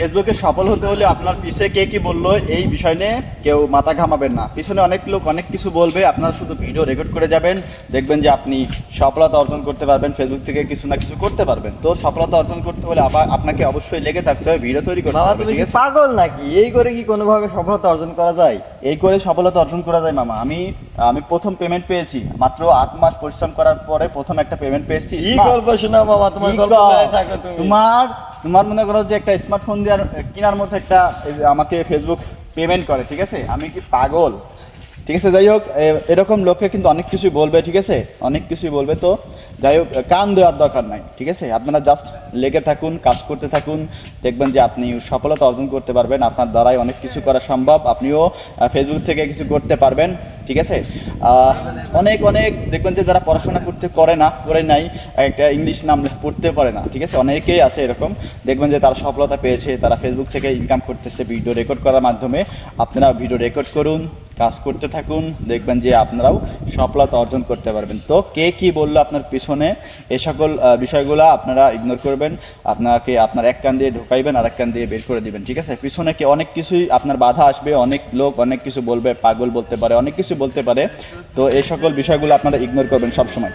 ফেসবুকে সফল হতে হলে আপনার পিছে কে কি বলল এই বিষয় নিয়ে কেউ মাথা ঘামাবেন না। পিছনে অনেক লোক অনেক কিছু বলবে আপনারা শুধু ভিডিও রেকর্ড করে যাবেন দেখবেন যে আপনি সফলতা অর্জন করতে পারবেন ফেসবুক থেকে কিছু না কিছু করতে পারবেন। তো সফলতা অর্জন করতে হলে আবার আপনাকে অবশ্যই লেগে থাকতে হবে ভিডিও তৈরি করতে হবে তুমি পাগল নাকি? এই করে কি কোনোভাবে সফলতা অর্জন করা যায়? এই করে সফলতা অর্জন করা যায় মামা। আমি আমি প্রথম পেমেন্ট পেয়েছি মাত্র আট মাস পরিশ্রম করার পরে প্রথম একটা পেমেন্ট পেয়েছি কি। গল্প শোনা মামা তোমার গল্প তোমার তোমার মনে করো যে একটা স্মার্টফোন দেওয়ার, কেনার মধ্যে একটা আমাকে ফেসবুক পেমেন্ট করে, ঠিক আছে? আমি কি পাগল? ঠিক আছে, যাই হোক এরকম লোকে কিন্তু অনেক কিছুই বলবে, ঠিক আছে? অনেক কিছুই বলবে, তো যাই হোক কান দেওয়ার দরকার নাই, ঠিক আছে? আপনারা জাস্ট লেগে থাকুন, কাজ করতে থাকুন, দেখবেন যে আপনি সফলতা অর্জন করতে পারবেন, আপনার দ্বারাই অনেক কিছু করা সম্ভব, আপনিও ফেসবুক থেকে কিছু করতে পারবেন, ঠিক আছে? অনেক অনেক, দেখবেন যে যারা পড়াশোনা করতে করে না, করে নাই, একটা ইংলিশ নাম পড়তে পারে না, ঠিক আছে? অনেকেই আছে এরকম, দেখবেন যে তারা সফলতা পেয়েছে, তারা ফেসবুক থেকে ইনকাম করতেছে ভিডিও রেকর্ড করার মাধ্যমে আপনারা ভিডিও রেকর্ড করুন। কাজ করতে থাকুন, দেখবেন যে আপনারাও সফলতা অর্জন করতে পারবেন। তো কে কি বলল আপনার পিছনে? এ সকল বিষয়গুলো আপনারা ইগনোর করবেন, আপনাকে, আপনার এক কান দিয়ে ঢুকাইবেন আর এক কান দিয়ে বের করে দিবেন, ঠিক আছে? পিছনে কি অনেক কিছুই আপনার বাধা আসবে, অনেক লোক অনেক কিছু বলবে, পাগল বলতে পারে, অনেক কিছু বলতে পারে। তো এই সকল বিষয়গুলো আপনারা ইগনোর করবেন সবসময়।